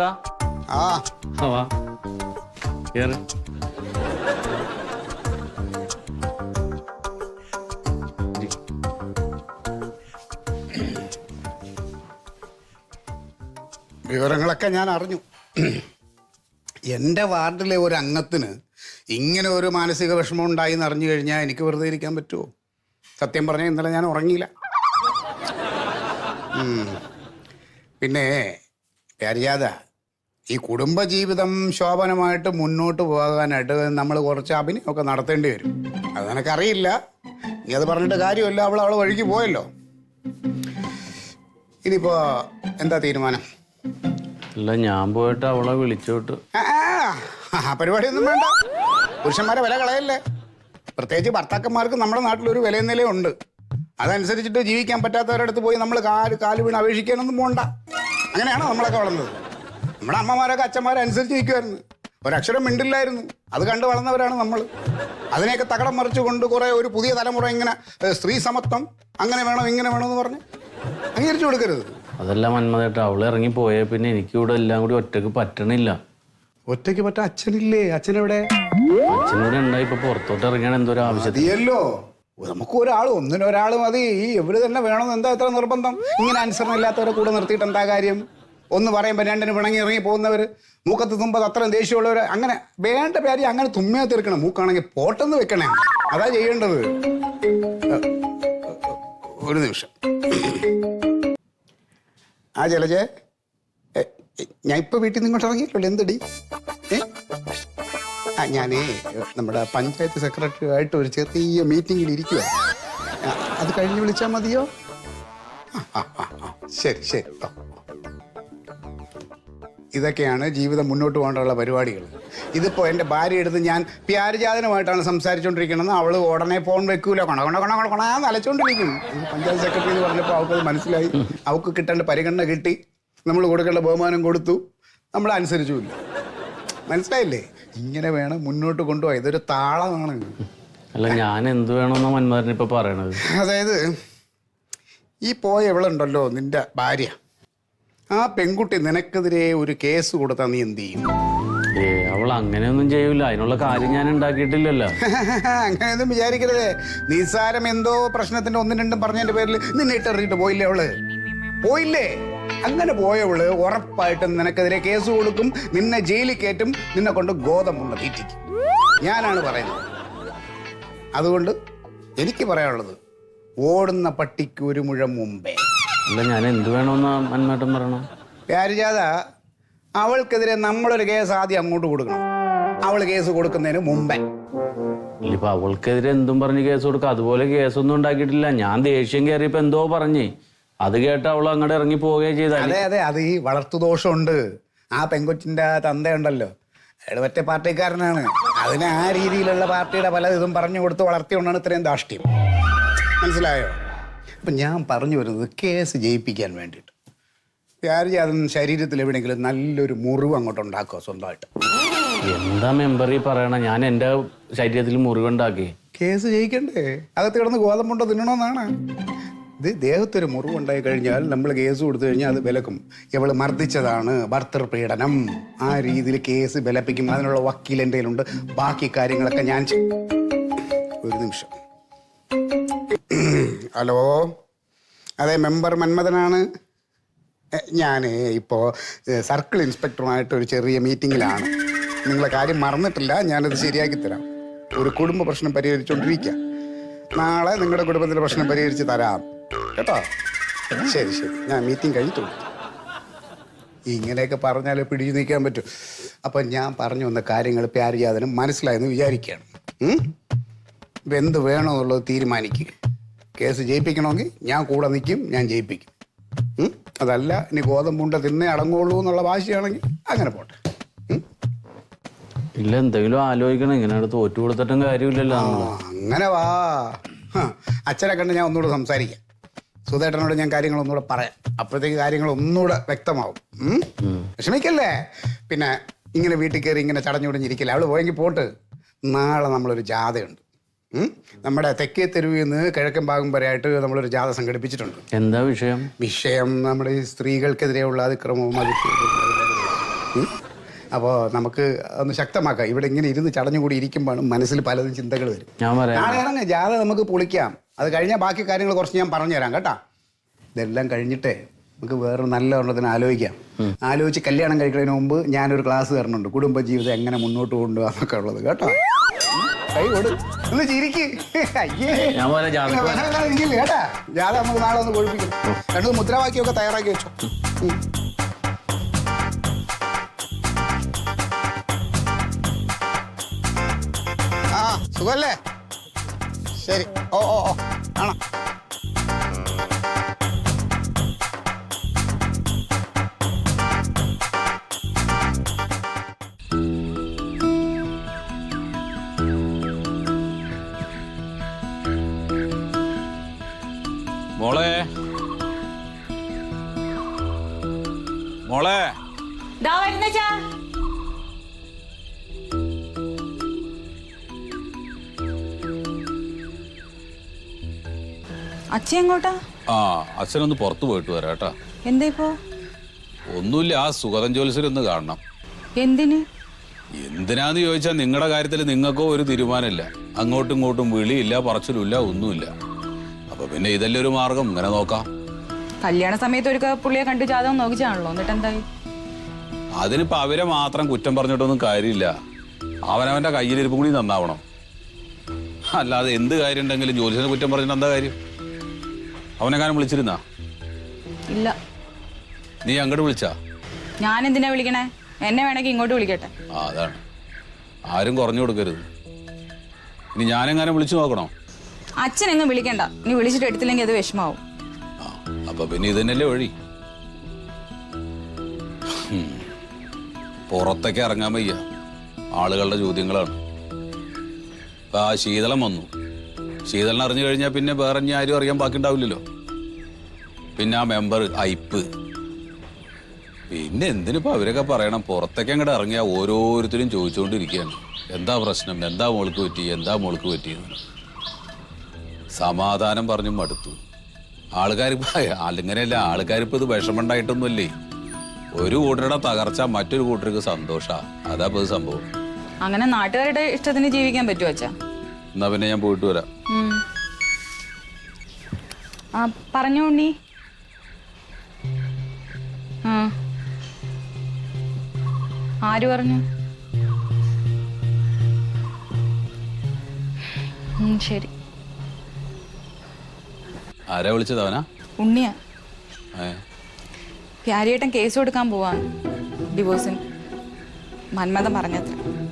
ആ. വാ. കേറ്. വിവരങ്ങളൊക്കെ ഞാൻ അറിഞ്ഞു. എന്റെ വാർഡിലെ ഒരു അംഗത്തിന് ഇങ്ങനെ ഒരു മാനസിക വിഷമം ഉണ്ടായി എന്ന് അറിഞ്ഞു കഴിഞ്ഞാൽ എനിക്ക് വെറുതെ ഇരിക്കാൻ പറ്റുമോ സത്യം പറഞ്ഞാൽ ഇന്നലെ ഞാൻ ഉറങ്ങിയില്ല. പിന്നെ അറിയാതെ ഈ കുടുംബജീവിതം ശോഭനമായിട്ട് മുന്നോട്ട് പോകാനായിട്ട് നമ്മൾ കുറച്ച് അഭിനയമൊക്കെ നടത്തേണ്ടി വരും. അത് നിനക്കറിയില്ല. നീ അത് പറഞ്ഞിട്ട് കാര്യമല്ല. അവൾ അവളെ വഴിക്ക് പോയല്ലോ. ഇനിയിപ്പോ എന്താ തീരുമാനം? അല്ല ഞാൻ പോയിട്ട് അവളെ വിളിച്ചോട്ട് പരിപാടിയൊന്നും വേണ്ട. പുരുഷന്മാരെ വില കളയല്ലേ? പ്രത്യേകിച്ച് ഭർത്താക്കന്മാർക്ക് നമ്മുടെ നാട്ടിൽ ഒരു വില നിലയുണ്ട് അതനുസരിച്ചിട്ട് ജീവിക്കാൻ പറ്റാത്തവരടുത്ത് പോയി നമ്മൾ കാൽ കാൽ വീണ് അപേക്ഷിക്കാനൊന്നും പോണ്ട. അങ്ങനെയാണോ നമ്മളൊക്കെ വളർന്നത്? നമ്മുടെ അമ്മമാരൊക്കെ അച്ഛന്മാരെ അനുസരിച്ച് നിൽക്കുമായിരുന്നു ഒരക്ഷരം മിണ്ടില്ലായിരുന്നു. അത് കണ്ട് വളർന്നവരാണ് നമ്മൾ. അതിനെയൊക്കെ തകടം മറിച്ച് കൊണ്ട് കുറേ ഒരു പുതിയ തലമുറ ഇങ്ങനെ സ്ത്രീ സമത്വം അങ്ങനെ വേണം ഇങ്ങനെ വേണം എന്ന് പറഞ്ഞ് അംഗീകരിച്ചു കൊടുക്കരുത്. അതെല്ലാം മന്മതേട്ടാ അവൾ ഇറങ്ങി പോയ പിന്നെ എനിക്ക് ഇവിടെ എല്ലാം കൂടി ഒറ്റയ്ക്ക് പറ്റണില്ല. ഒറ്റയ്ക്ക് പറ്റ അച്ഛനില്ലേ? അച്ഛനെവിടെ? അച്ഛനോട് ഉണ്ടായി. ഇപ്പൊ പുറത്തോട്ട് ഇറങ്ങാൻ എന്തോ ഒരു മതിയല്ലോ. നമുക്ക് ഒരാൾ ഒന്നിനൊരാൾ മതി. ഈ എവിടെ തന്നെ വേണമെന്ന് എന്താ ഇത്ര നിർബന്ധം? ഇങ്ങനെ അനുസരണം ഇല്ലാത്തവരെ കൂടെ നിർത്തിയിട്ട് എന്താ കാര്യം? ഒന്ന് പറയുമ്പോൾ രണ്ടിന് പിണങ്ങി ഇറങ്ങി പോകുന്നവർ മൂക്കത്ത് തുമ്പത് അത്രയും ദേഷ്യമുള്ളവർ അങ്ങനെ വേണ്ട പേര് അങ്ങനെ തുമ്മിയാ തീർക്കണം. മൂക്കാണെങ്കിൽ പോട്ടെന്ന് വെക്കണേ. അതാ ചെയ്യേണ്ടത്. ഒരു നിമിഷം. ആ ജലജെ. ഞാൻ ഇപ്പൊ വീട്ടിൽ നിന്ന് ഇങ്ങോട്ട് ഇറങ്ങിയിട്ടുള്ളൂ എന്തടി? ഞാനേ നമ്മുടെ പഞ്ചായത്ത് സെക്രട്ടറി ആയിട്ട് ഒരു ചെറിയ മീറ്റിംഗിൽ ഇരിക്കുക അത് കഴിഞ്ഞ് വിളിച്ചാൽ മതിയോ. ശരി ശരി. ഇതൊക്കെയാണ് ജീവിതം മുന്നോട്ട് പോകേണ്ടുള്ള പരിപാടികൾ. ഇതിപ്പോൾ എന്റെ ഭാര്യ എടുത്ത് ഞാൻ പ്യാരജാതനുമായിട്ടാണ് സംസാരിച്ചുകൊണ്ടിരിക്കണമെന്ന് അവൾ ഉടനെ ഫോൺ വെക്കൂല. കൊണ കൊണ കൊണ കൊണ കൊണ പഞ്ചായത്ത് സെക്രട്ടറി എന്ന് പറഞ്ഞപ്പോൾ അവൾക്ക് മനസ്സിലായി. അവൾക്ക് കിട്ടേണ്ട പരിഗണന കിട്ടി. നമ്മൾ കൊടുക്കേണ്ട ബഹുമാനം കൊടുത്തു. നമ്മൾ അനുസരിച്ചുമില്ല. മനസ്സിലായില്ലേ? ഇങ്ങനെ വേണം മുന്നോട്ട് കൊണ്ടുപോയി ഇതൊരു താളമാണ്. അല്ല ഞാൻ എന്ത് വേണമെന്നാ മന്മതൻ ഇപ്പൊ പറയണത്? അതായത് ഈ പോയ ഇവളുണ്ടല്ലോ നിന്റെ ഭാര്യ. ആ പെൺകുട്ടി നിനക്കെതിരെ ഒരു കേസ് കൊടുത്താൽ നീ എന്ത് ചെയ്യും? ഏ അവൾ അങ്ങനെയൊന്നും ചെയ്യൂല. അതിനുള്ള കാര്യം ഞാൻ ഉണ്ടാക്കിയിട്ടില്ലല്ലോ. അങ്ങനെയൊന്നും വിചാരിക്കരുതേ. നിസ്സാരം എന്തോ പ്രശ്നത്തിന്റെ ഒന്നും രണ്ടും പറഞ്ഞതിന്റെ പേരിൽ നിന്നെ ഇട്ടെറിഞ്ഞിട്ട് പോയില്ലേ അവൾ? പോയില്ലേ? അങ്ങനെ പോയവൾ ഉറപ്പായിട്ടും നിനക്കെതിരെ കേസ് കൊടുക്കും നിന്നെ ജയിലിൽ കയറ്റും നിന്നെ കൊണ്ട് ഗോതമ്പുള്ള തീറ്റിക്കും. ഞാനാണ് പറയുന്നത്. അതുകൊണ്ട് എനിക്ക് പറയാനുള്ളത് ഓടുന്ന പട്ടിക്ക് ഒരു മുഴം മുമ്പേ. അല്ല ഞാൻ എന്ത് വേണമെന്ന് മന്മേട്ടൻ പറയണം? വ്യാരിജാത അവൾക്കെതിരെ നമ്മളൊരു കേസ് ആദ്യം അങ്ങോട്ട് കൊടുക്കണം. അവൾ കേസ് കൊടുക്കുന്നതിന് മുമ്പേ. ഇപ്പൊ അവൾക്കെതിരെ എന്തും പറഞ്ഞ് കേസ് കൊടുക്കുക അതുപോലെ കേസൊന്നും ഉണ്ടാക്കിയിട്ടില്ല. ഞാൻ ദേഷ്യം കയറിയപ്പോ എന്തോ പറഞ്ഞ്. അത് കേട്ട് അവൾ അങ്ങോട്ട് ഇറങ്ങി പോവുകയും ചെയ്ത അതെ അതെ അത് ഈ വളർത്തു ദോഷമുണ്ട് ആ പെങ്കൊച്ചിന്റെ തന്തയുണ്ടല്ലോ അയാൾ മറ്റേ പാർട്ടിക്കാരനാണ്. അതിന് ആ രീതിയിലുള്ള പാർട്ടിയുടെ പല ഇതും പറഞ്ഞു കൊടുത്ത് വളർത്തിയോണ്ടാണ് ഇത്രയും ദാഷ്ട്യം മനസ്സിലായോ? അപ്പൊ ഞാൻ പറഞ്ഞു വരുന്നത് കേസ് ജയിപ്പിക്കാൻ വേണ്ടിയിട്ട്. വ്യാരിജാതൻ ശരീരത്തിൽ എവിടെയെങ്കിലും നല്ലൊരു മുറിവ് അങ്ങോട്ട് ഉണ്ടാക്കുക സ്വന്തമായിട്ട്? എന്താ മെമ്പറി ഈ പറയണ? ഞാൻ എന്റെ ശരീരത്തിൽ മുറിവുണ്ടാക്കി കേസ് കേസ് ജയിക്കണ്ടേ? അകത്ത് കിടന്ന് ഗോതമ്പുണ്ടോ തിന്നണമെന്നാണ് ഇത് ദേഹത്തൊരു മുറിവുണ്ടായി കഴിഞ്ഞാൽ നമ്മൾ കേസ് കൊടുത്തു കഴിഞ്ഞാൽ അത് വിലക്കും. ഇവൾ മർദ്ദിച്ചതാണ് ഭർത്തൃപീഡനം ആ രീതിയിൽ കേസ് വിലപ്പിക്കും. അതിനുള്ള വക്കീൽ എന്റെ കയ്യിലുണ്ട്. ബാക്കി കാര്യങ്ങളൊക്കെ ഞാൻ ഒരു നിമിഷം. ഹലോ? അതെ മെമ്പർ മന്മഥനാണ്. ഞാൻ ഇപ്പോൾ സർക്കിൾ ഇൻസ്പെക്ടറുമായിട്ട് ഒരു ചെറിയ മീറ്റിങ്ങിലാണ്. നിങ്ങളെ കാര്യം മറന്നിട്ടില്ല. ഞാനത് ശരിയാക്കി തരാം. ഒരു കുടുംബ പ്രശ്നം പരിഹരിച്ചുകൊണ്ടിരിക്കുക നാളെ നിങ്ങളുടെ കുടുംബത്തിന്റെ പ്രശ്നം പരിഹരിച്ച് തരാം. കേട്ടോ? ശരി ശരി. ഞാൻ മീറ്റിംഗ് കഴിഞ്ഞിട്ടു ഇങ്ങനെയൊക്കെ പറഞ്ഞാലേ പിടിച്ചു നിൽക്കാൻ പറ്റും. അപ്പം ഞാൻ പറഞ്ഞു വന്ന കാര്യങ്ങൾ പ്യാരിയാതനും മനസ്സിലായെന്ന് വിചാരിക്കുകയാണ്. ഇപ്പം എന്ത് വേണമെന്നുള്ളത് തീരുമാനിക്കുക കേസ് ജയിപ്പിക്കണമെങ്കിൽ ഞാൻ കൂടെ നിൽക്കും ഞാൻ ജയിപ്പിക്കും. അതല്ല ഇനി ഗോതമ്പുണ്ട തിന്നേ അടങ്ങുള്ളൂ എന്നുള്ള വാശിയാണെങ്കിൽ അങ്ങനെ പോട്ടെ? ഇല്ല എന്തെങ്കിലും ആലോചിക്കണം. ഇങ്ങനെ തോറ്റു കൊടുത്തിട്ടും കാര്യമില്ലല്ലോ അങ്ങനെ വാ. അച്ഛനെ കണ്ട് ഞാൻ ഒന്നുകൂടെ സംസാരിക്കാം. സുധേട്ടനോട് ഞാൻ കാര്യങ്ങൾ ഒന്നുകൂടെ പറയാം. അപ്പോഴത്തേക്ക് കാര്യങ്ങൾ ഒന്നുകൂടെ വ്യക്തമാവും. ഉം? വിഷമിക്കല്ലേ? പിന്നെ ഇങ്ങനെ വീട്ടിൽ കയറി ഇങ്ങനെ ചടഞ്ഞുടഞ്ഞിരിക്കില്ല? അവൾ പോയെങ്കിൽ പോട്ട്. നാളെ നമ്മളൊരു ജാഥയുണ്ട്. ഉം? നമ്മുടെ തെക്കേ തെരുവിൽ നിന്ന് കിഴക്കൻ ഭാഗം വരെയായിട്ട് നമ്മളൊരു ജാഥ സംഘടിപ്പിച്ചിട്ടുണ്ട്. എന്താ വിഷയം? വിഷയം നമ്മുടെ ഈ സ്ത്രീകൾക്കെതിരെയുള്ള അതിക്രമവും അതിക്രമവും അപ്പോൾ നമുക്ക് ഒന്ന് ശക്തമാക്കാം. ഇവിടെ ഇങ്ങനെ ഇരുന്ന് ചടഞ്ഞുകൂടി ഇരിക്കുമ്പോഴാണ് മനസ്സിൽ പലതും ചിന്തകൾ വരും. ഞാൻ പറയാം. നാളെ ഇറങ്ങ് ജാഥ നമുക്ക് പൊളിക്കാം. അത് കഴിഞ്ഞാൽ ബാക്കി കാര്യങ്ങൾ കുറച്ച് ഞാൻ പറഞ്ഞുതരാം കേട്ടാ. ഇതെല്ലാം കഴിഞ്ഞിട്ടേ നമുക്ക് വേറെ നല്ല ഒരെണ്ണത്തിന് ആലോചിക്കാം. ആലോചിച്ച് കല്യാണം കഴിക്കുന്നതിന് മുമ്പ് ഞാനൊരു ക്ലാസ് തരണുണ്ട്. കുടുംബജീവിതം എങ്ങനെ മുന്നോട്ട് കൊണ്ടുപോകാം എന്നൊക്കെ ഉള്ളത് കേട്ടോ. കൈ കൊടു. ഒന്ന് ചിരിക്ക്. അയ്യേ. ഇരിക്കില്ല, കേട്ടാ? ജാഥ നമുക്ക് നാളെ ഒന്ന് കൊഴിപ്പിക്കും. രണ്ടു മുദ്രാവാക്യമൊക്കെ തയ്യാറാക്കി വെച്ചു. ആ സുഖല്ലേ? ശരി. ഓ ഓ ഓ. കാണാം. മോളെ. മോളെ. ദാ വരുന്നച്ചാ അച്ഛ എങ്ങോട്ടാ? ആ അച്ഛനൊന്ന് പുറത്തു പോയിട്ട് വരാം കേട്ടാ. എന്താ ഇപ്പോ? ഒന്നുമില്ല ആ സുഗതൻ ജോലിസിലൊന്ന് കാണണം. എന്തിന്? എന്തിനാന്ന് ചോദിച്ചാൽ നിങ്ങളുടെ കാര്യത്തിൽ നിങ്ങൾക്കോ ഒരു തീരുമാനമില്ല. അങ്ങോട്ടും ഇങ്ങോട്ടും വിളിയില്ല പറച്ചിലുമില്ല ഒന്നുമില്ല. അപ്പൊ പിന്നെ ഇതല്ലേ ഒരു മാർഗം ഇങ്ങനെ നോക്കാം. കല്യാണ സമയത്ത് ഒരു പുള്ളിയെ കണ്ടു ജാതകം നോക്കിച്ചാണല്ലോ എന്നിട്ട് എന്തായി അതിനിപ്പോ അവരെ മാത്രം കുറ്റം പറഞ്ഞിട്ടൊന്നും കാര്യമില്ല. അവനവന്റെ കയ്യിലിരിപ്പും കൂടി നന്നാവണം. അല്ലാതെ എന്ത് കാര്യം ഉണ്ടെങ്കിലും ജോലിസിനെ കുറ്റം പറഞ്ഞിട്ട് എന്താ കാര്യം? അവനെങ്ങാനും വിളിച്ചിരുന്നാ? ഇല്ല. നീ അങ്ങോട്ട് വിളിച്ചാ? ഞാൻ എന്തിനാ വിളിക്കണേ? എന്നെ വേണമെങ്കിൽ ഇങ്ങോട്ട് വിളിക്കട്ടെ. ആ അതാണ്. ആരും കുറഞ്ഞു കൊടുക്കരുത്. ഇനി ഞാനെങ്ങാനും വിളിച്ചു നോക്കണോ? അച്ഛനെങ്ങും വിളിക്കണ്ട. നീ വിളിച്ചിട്ട് എടുത്തില്ലെങ്കിൽ അത് വിഷമാവും. ആ അപ്പൊ പിന്നെ ഇത് തന്നെയല്ലേ വഴി പുറത്തൊക്കെ ഇറങ്ങാൻ വയ്യ. ആളുകളുടെ ചോദ്യങ്ങളാണ്. ഇപ്പൊ ആ ശീതളം വന്നു. ശീതളൻ അറിഞ്ഞു കഴിഞ്ഞാൽ പിന്നെ വേറെ ആരും അറിയാൻ ബാക്കി ഉണ്ടാവില്ലല്ലോ പിന്നെ ആ മെമ്പർ ഐപ്പ്. പിന്നെ എന്തിനിപ്പോ അവരൊക്കെ പറയണം? പുറത്തേക്ക് അങ്ങോട്ട് ഇറങ്ങിയ ഓരോരുത്തരും ചോദിച്ചുകൊണ്ടിരിക്കുകയാണ് എന്താ പ്രശ്നം? എന്താ മോൾക്ക് പറ്റി? എന്താ മോൾക്ക് പറ്റിയെന്ന് സമാധാനം പറഞ്ഞു മടുത്തു. ആൾക്കാർ അങ്ങനെയല്ല ആൾക്കാരിപ്പോ ഇത് വിഷമുണ്ടായിട്ടൊന്നുമല്ലേ ഒരു കൂട്ടരുടെ തകർച്ച മറ്റൊരു കൂട്ടർക്ക് സന്തോഷ. അതാ ഇപ്പൊ സംഭവം. അങ്ങനെ നാട്ടുകാരുടെ ഇഷ്ടത്തിന് ജീവിക്കാൻ പറ്റുമോ അച്ഛാ? എന്നാ പിന്നെ ഞാൻ പോയിട്ട് വരാം. ആ പറഞ്ഞു ഉണ്ണി. ആ. ആര് പറഞ്ഞു? ശരി. ആരാ വിളിച്ചത് അവനാ? ഉണ്ണിയാ. പ്യാരിയേട്ടൻ കേസ് കൊടുക്കാൻ പോവാണ് ഡിവോഴ്സിന്. മന്മഥം പറഞ്ഞത്ര.